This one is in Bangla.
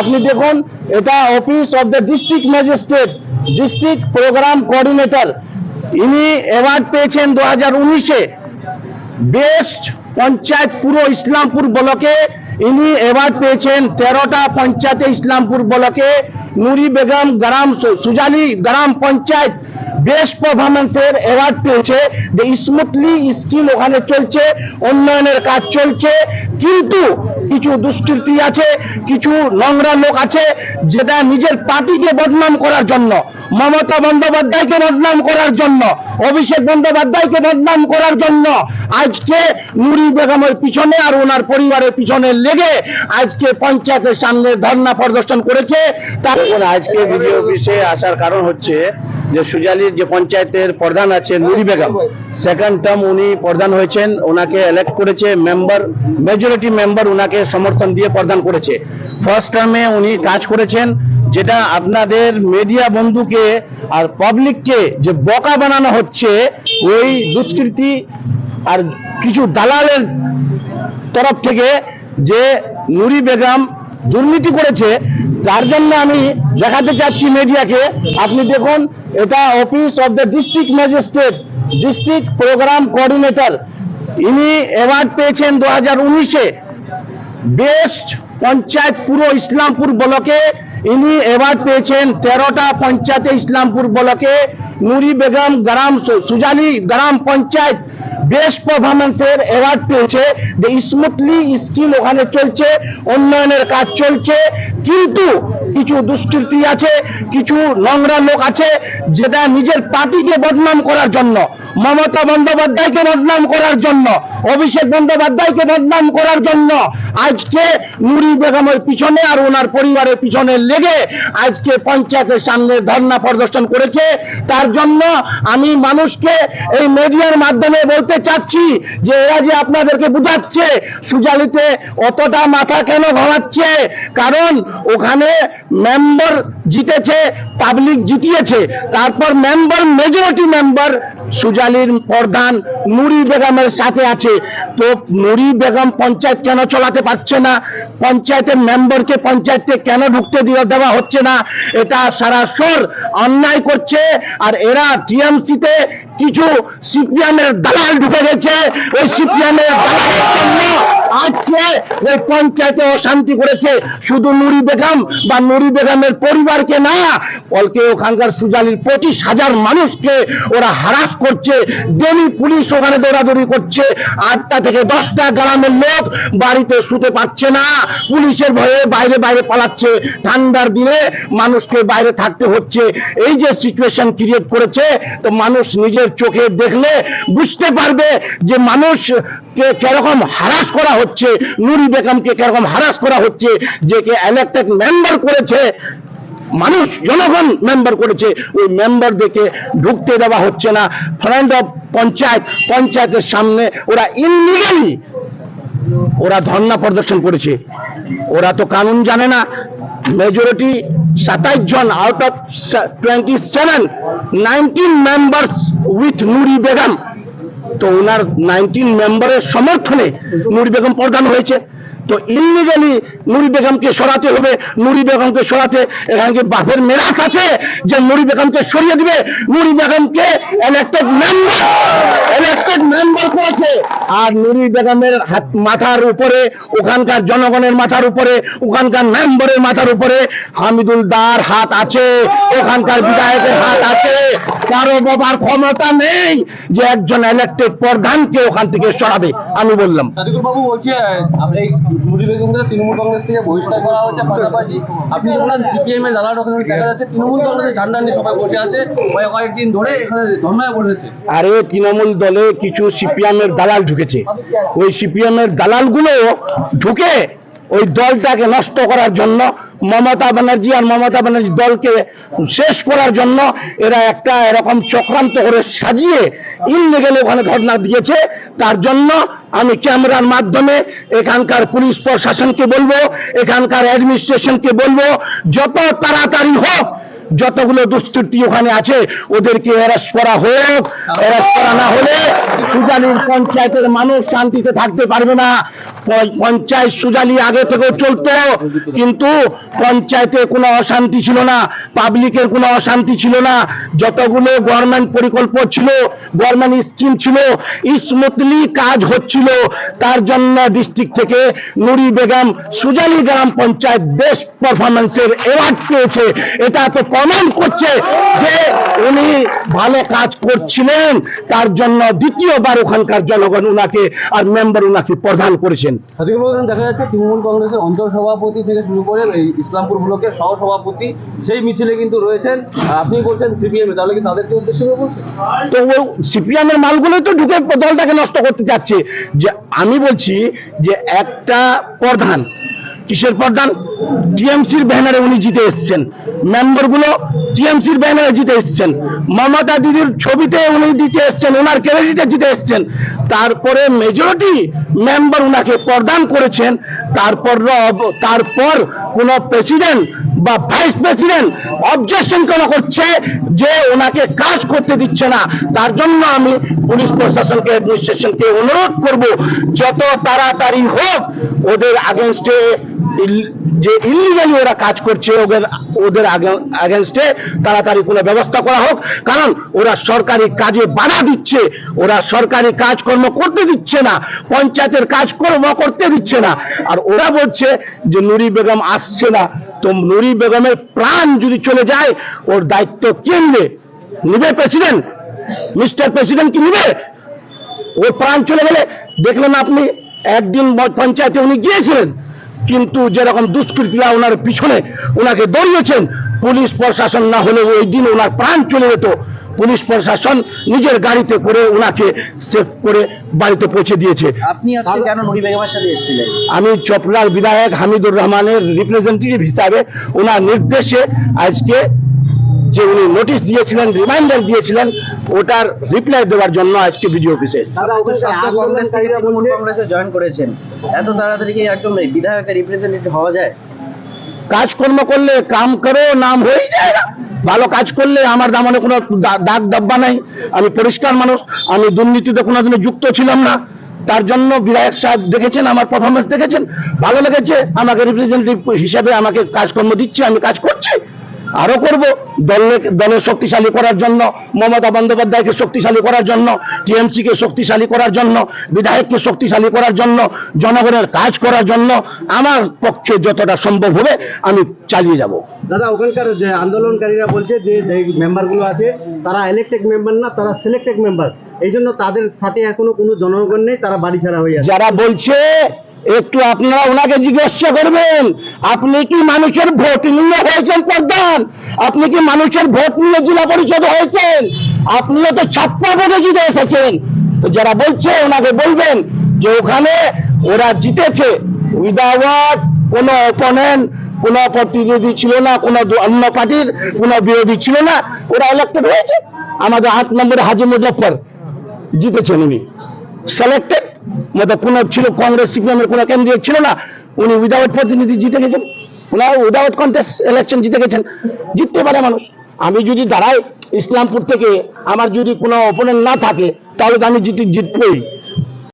আপনি দেখুন, এটা office of the district magistrate district programme coordinator ইনি অ্যাওয়ার্ড পেয়েছেন দু হাজার উনিশে। বেস্ট পঞ্চায়েত পুরো ইসলামপুর ব্লকে ইনি অ্যাওয়ার্ড পেয়েছেন তেরোটা পঞ্চায়েতে ইসলামপুর ব্লকে নুরি বেগম গ্রাম সুজালি গ্রাম পঞ্চায়েত বেস্ট পারফরমেন্সের অ্যাওয়ার্ড পেয়েছে। যে স্মুথলি স্কিম ওখানে চলছে, উন্নয়নের কাজ চলছে। কিন্তু কিছু দুষ্কৃতি আছে, কিছু নোংরা লোক আছে, যেটা নিজের পার্টিকে বদনাম করার জন্য, মমতা বন্দ্যোপাধ্যায়কে বদনাম করার জন্য, অভিষেক বন্দ্যোপাধ্যায়কে বদনাম করার জন্য আজকে নুরি বেগমের পিছনে আর ওনার পরিবারের পিছনে লেগে আজকে পঞ্চায়েতের সামনে ধর্ণা প্রদর্শন করেছে। তার আজকে ভিডিও অফিসে আসার কারণ হচ্ছে যে সুজালির যে পঞ্চায়েতের প্রধান আছে নুরি বেগম সেকেন্ড টার্ম উনি প্রধান হয়েছেন, ওনাকে ইলেক্ট করেছে মেম্বার মেজরিটি মেম্বার ওনাকে সমর্থন দিয়ে প্রদান করেছে। ফার্স্ট টার্মে উনি কাজ করেছেন, যেটা আপনাদের মিডিয়া বন্ধুকে আর পাবলিককে যে বকা বানানো হচ্ছে, ওই দুষ্কৃতি আর কিছু দালালের তরফ থেকে যে নুরি বেগম দুর্নীতি করেছে তার জন্য আমি দেখাতে চাচ্ছি মিডিয়াকে। আপনি দেখুন, এটা office of the district magistrate district programme coordinator ইনি অ্যাওয়ার্ড পেয়েছেন দু হাজার উনিশে। বেস্ট পঞ্চায়েত পুরো ইসলামপুর ব্লকে ইনি অ্যাওয়ার্ড পেয়েছেন তেরোটা পঞ্চায়েতে ইসলামপুর ব্লকে। নুরি বেগম গ্রাম সুজালি গ্রাম পঞ্চায়েত বেস্ট পারফরমেন্সের অ্যাওয়ার্ড পেয়েছে। স্মুথলি স্কিম ওখানে চলছে, উন্নয়নের কাজ চলছে। কিন্তু কিছু দুষ্কৃতি আছে কিছু নোংরা লোক আছে যেটা নিজের পার্টিকে বদনাম করার জন্য। মমতা বন্দ্যোপাধ্যায়কে বদনাম করার জন্য, অভিষেক বন্দ্যোপাধ্যায়কে বদনাম করার জন্য আজকে নুরি বেগমের পিছনে আর ওনার পরিবারের পিছনে লেগে আজকে পঞ্চায়েতের সামনে ধর্ণা প্রদর্শন করেছে। তার জন্য আমি মানুষকে এই মিডিয়ার মাধ্যমে বলতে চাচ্ছি যে এরা যে আপনাদেরকে বুঝাচ্ছে সুজালিতে অতটা মাথা কেন ঘামাচ্ছে, কারণ ওখানে মেম্বার জিতেছে পাবলিক জিতিয়েছে, তারপর মেম্বার মেজরিটি মেম্বার সুজালির প্রধান নুরি বেগমের সাথে আছে। তো নুরি বেগম পঞ্চায়েত কেন চালাতে পারছে না? পঞ্চায়েতের মেম্বারকে পঞ্চায়েতে কেন ঢুকতে দিয়ে দেওয়া হচ্ছে না? এটা সারাসর অন্যায় করছে আর এরা টিএমসিতে কিছু সিপিএমের দালাল ঢুকে গেছে। ওই সিপিএমের আজকে ওই পঞ্চায়েতে অশান্তি করেছে। শুধু নুরি বেগম বা নুরি বেগমের পরিবারকে না বলকে ওখানকার সুজালির পঁচিশ হাজার মানুষকে ওরা হারাস করছে। ডেলি পুলিশ ওখানে দৌড়াদৌড়ি করছে। আটটা থেকে দশটা গ্রামের লোক বাড়িতে শুতে পারছে না। পুলিশের ভয়ে বাইরে বাইরে পালাচ্ছে। ঠান্ডার দিনে মানুষকে বাইরে থাকতে হচ্ছে। এই যে সিচুয়েশন ক্রিয়েট করেছে, তো মানুষ নিজের চোখে দেখলে বুঝতে পারবে যে মানুষ কে কীরকম হারাস করা হচ্ছে, নুরি বেগমকে কীরকম হারাস করা হচ্ছে, যে কে ইলেক্টেড মেম্বার করেছে। মানুষ, জনগণ মেম্বার করেছে। ওই মেম্বারদেরকে ঢুকতে দেওয়া হচ্ছে না। ফ্রন্ট অফ পঞ্চায়েত, পঞ্চায়েতের সামনে ওরা ইনলিগালি ওরা ধর্ণা প্রদর্শন করেছে। ওরা তো কানুন জানে না। মেজরিটি সাতাইশ জন out of twenty seven nineteen members with Nuri Begum তো ওনার নাইনটিন মেম্বারের সমর্থনে নুরি বেগম প্রধান হয়েছে। তো ইলিগালি নুরি বেগমকে সরাতে হবে, নুরি বেগমকে সরাতে এখানে বাপের মেরাজ আছে যে নুরি বেগমকে সরিয়ে দিবে? নুরি বেগমকে ইলেক্টেড মেম্বার ইলেক্টেড মেম্বার করেছে। আর নুরি বেগমের হাত মাথার উপরে ওখানকার জনগণের মাথার উপরে ওখানকার মেম্বারের মাথার উপরে হামিদুল দার হাত আছে ওখানকার বিধায়কের হাত আছে। কারও বাবার ক্ষমতা নেই যে একজন ইলেক্টেড প্রধানকে ওখান থেকে সরাবে আমি বললাম। বাবু বলছে এই তৃণমূল কংগ্রেস থেকে বহিষ্কার করা হয়েছে পাশাপাশি। আপনি যখন সিপিএম এর দালাল ওখানে দেখা যাচ্ছে তৃণমূল কংগ্রেসের ঝান্ডা নিয়ে সবাই বসে আছে কয়েকদিন ধরে এখানে ধর্নায় বসেছে। আরে তৃণমূল দলে কিছু সিপিএম এর দালাল ঢুকেছে। ওই সিপিএম এর দালালগুলো ঢুকে ওই দলটাকে নষ্ট করার জন্য, মমতা ব্যানার্জি আর মমতা ব্যানার্জি দলকে শেষ করার জন্য এরা একটা এরকম চক্রান্ত করে সাজিয়ে ইনলিগেল ওখানে ঘটনা দিয়েছে। তার জন্য আমি ক্যামেরার মাধ্যমে এখানকার পুলিশ প্রশাসনকে বলব, এখানকার অ্যাডমিনিস্ট্রেশনকে বলব, যত তাড়াতাড়ি হোক যতগুলো দুষ্কৃতি ওখানে আছে, ওদেরকে এরাস করা হোক। এরাস করা না হলে সুজানির পঞ্চায়েতের মানুষ শান্তিতে থাকতে পারবে না। পঞ্চায়েত সুজালি আগে থেকেও চলতো, কিন্তু পঞ্চায়েতে কোনো অশান্তি ছিল না, পাবলিকের কোনো অশান্তি ছিল না। যতগুলো গভর্নমেন্ট প্রকল্প ছিল গভর্নমেন্ট স্কিম ছিল, স্মুথলি কাজ হচ্ছিল। তার জন্য ডিস্ট্রিক্ট থেকে নুরি বেগম সুজালি গ্রাম পঞ্চায়েত বেস্ট পারফরমেন্সের অ্যাওয়ার্ড পেয়েছে। এটা তো প্রমাণ করছে যে উনি ভালো কাজ করছিলেন, তার জন্য দ্বিতীয়বার ওখানকার জনগণ উনাকে আর মেম্বার উনাকে প্রদান করেছেন। সাদিকুল দেখা যাচ্ছে তৃণমূল কংগ্রেসের অঞ্চল সভাপতি থেকে শুরু করে এই ইসলামপুর ব্লকের সহ সভাপতি সেই মিছিলে কিন্তু রয়েছেন। আপনি বলছেন সিপিএম তাহলে কি তাদেরকে উদ্দেশ্য করে বলছেন? তো ও সিপিএমের মালগুলো তো ঢুকে দলটাকে নষ্ট করতে চাচ্ছে। যে আমি বলছি যে একটা প্রধান, কিসের প্রধান? টিএমসির ব্যানারে উনি জিতে এসছেন। মেম্বারগুলো টিএমসির ব্যানারে জিতে এসছেন। মমতা দিদির ছবিতে উনি জিতে এসছেন, ওনার ক্রেডিটে জিতে এসছেন। তারপরে মেজরিটি মেম্বার উনাকে প্রদান করেছেন, তারপর তারপর কোন প্রেসিডেন্ট বা ভাইস প্রেসিডেন্ট অবজেকশন কেন করছে যে ওনাকে কাজ করতে দিচ্ছে না? তার জন্য আমি পুলিশ প্রশাসনকে অ্যাডমিনিস্ট্রেশনকে অনুরোধ করব, যত তাড়াতাড়ি হোক ওদের আগেনস্টে যে ইলিগালি ওরা কাজ করছে ওদের ওদের আগেনস্টে তাড়াতাড়ি কোনো ব্যবস্থা করা হোক। কারণ ওরা সরকারি কাজে বাধা দিচ্ছে, ওরা সরকারি কাজকর্ম করতে দিচ্ছে না, পঞ্চায়েতের কাজকর্ম করতে দিচ্ছে না। আর ওরা বলছে যে নুরি বেগম আসছে না। তো নুরি বেগমের প্রাণ যদি চলে যায়, ওর দায়িত্ব কে নিবে? নিবে প্রেসিডেন্ট মিস্টার প্রেসিডেন্ট কি নিবে? ওর প্রাণ চলে গেলে, দেখলেন আপনি, একদিন পঞ্চায়েতে উনি গিয়েছিলেন। কিন্তু যেরকম দুষ্কৃতীরা ওনার পিছনে ওনাকে দৌড়িয়েছেন পুলিশ প্রশাসন না হলে ওই দিন ওনার প্রাণ চলে যেত। পুলিশ প্রশাসন নিজের গাড়িতে করে ওনাকে সেফ করে বাড়িতে পৌঁছে দিয়েছে। আপনি আজকে কেন নুরি বেগমের সাথে এসেছিলেন? আমি চপড়ার বিধায়ক হামিদুর রহমানের রিপ্রেজেন্টেটিভ হিসাবে ওনার নির্দেশে আজকে যে উনি নোটিশ দিয়েছিলেন রিমাইন্ডার দিয়েছিলেন ওটার রিপ্লাই দেওয়ার জন্য আজকে বিডিও অফিসে কংগ্রেস জয়েন করেছেন। এত তাড়াতাড়ি কি একদম বিধায়কের রিপ্রেজেন্টেটিভ হওয়া যায়? কাজকর্ম করলে কাম করো নাম হয়ে যায় না। ভালো কাজ করলে আমার দামনে কোনো দা- দাগ দাব্বা নাই। আমি পরিষ্কার মানুষ আমি দুর্নীতিতে কোনোদিনও যুক্ত ছিলাম না। তার জন্য বিধায়ক সাহেব দেখেছেন আমার পারফরমেন্স দেখেছেন। ভালো লেগেছে আমাকে রিপ্রেজেন্টেটিভ হিসাবে আমাকে কাজকর্ম দিচ্ছে আমি কাজ করছি। আরও করব। দলের দলের শক্তিশালী করার জন্য মমতা বন্দ্যোপাধ্যায়কে শক্তিশালী করার জন্য টিএমসি কে শক্তিশালী করার জন্য বিধায়ককে শক্তিশালী করার জন্য জনগণের কাজ করার জন্য আমার পক্ষে যতটা সম্ভব হবে আমি চালিয়ে যাব। দাদা ওখানকার যে আন্দোলনকারীরা বলছে যে যে মেম্বারগুলো আছে তারা ইলেকটেড মেম্বার না তারা সিলেক্টেড মেম্বার এই জন্য তাদের সাথে এখনও কোনো জনগণ নেই তারা বাড়ি ছাড়া হয়ে আছে। যারা বলছে একটু আপনারা ওনাকে জিজ্ঞাসা করবেন, আপনি কি মানুষের ভোট নিয়ে হয়েছেন প্রধান? আপনি কি মানুষের ভোট নিয়ে জেলা পরিষদ হয়েছেন? আপনিও তো ছাপ্পা ভোটে জিতে এসেছেন। তো যারা বলছে, ওনাকে বলবেন যে ওখানে ওরা জিতেছে। উইদাউট কোনো অপোনেন্ট কোনো প্রতিনিধি ছিল না, কোনো অন্য পার্টির কোনো বিরোধী ছিল না, ওরা ইলেক্টেড হয়েছে। আমাদের আট নম্বরে হাজি মুজফর জিতেছেন উনি। সিলেক্টেড মতো কোনো ছিল কংগ্রেস সিপিএমের কোনো ক্যান্ডিডেট ছিল না। উনি উইদাউট প্রতিনিধি জিতে গেছেন। ওনারা উইদাউট কন্টেস্ট ইলেকশন জিতে গেছেন। জিততে পারে মানুষ। আমি যদি দাঁড়াই ইসলামপুর থেকে, আমার যদি কোনো অপোনেন্ট না থাকে, তাহলে তো আমি জিতে, জিতবই।